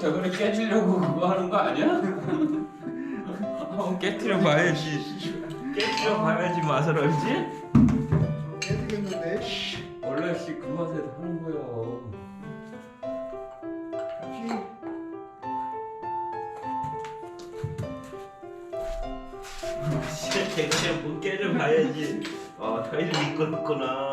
대가리 깨지려고 그거 하는 거 아니야? 한번 깨트려 봐야지. 깨트려 봐야지 맛을 알지? 깨지겠는데? 원래 씨그 맛에 하는 거야. 씨 대가리 한번 깨져 봐야지. 아 타이를 믿고 있구나.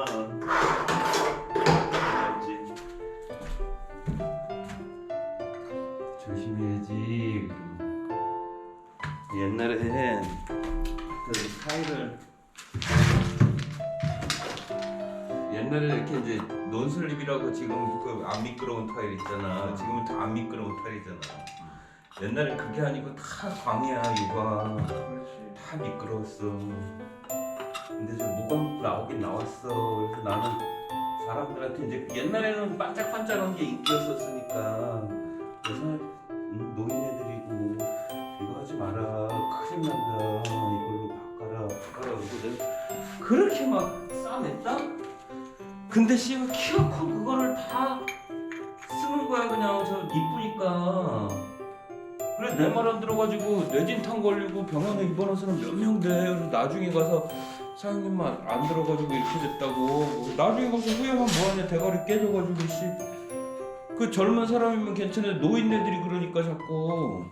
이제 논슬립이라고 지금 그 안 미끄러운 타일 있잖아. 지금은 다 안 미끄러운 타일이잖아. 옛날에 그게 아니고 다 광이야 이거. 그렇지. 다 미끄러웠어. 근데 이제 뭐가 나오긴 나왔어. 그래서 나는 사람들한테 이제 옛날에는 반짝반짝한 게 인기였었으니까 그래서 음, 노인네들이고 이거 하지 마라 큰일 난다 이걸로 바꿔라 바꿔라 그러고 내가 그렇게 막 싸냈다? 근데 씨가 키가 커 그거를 다 쓰는 거야 그냥 저 이쁘니까 그래 내 말 안 들어가지고 뇌진탕 걸리고 병원에 입원한 사람 몇 명 돼. 그래서 나중에 가서 사장님 말 안 들어가지고 이렇게 됐다고. 나중에 가서 후회하면 뭐하냐 대가리 깨져가지고 씨. 그 젊은 사람이면 괜찮은데 노인네들이 그러니까 자꾸.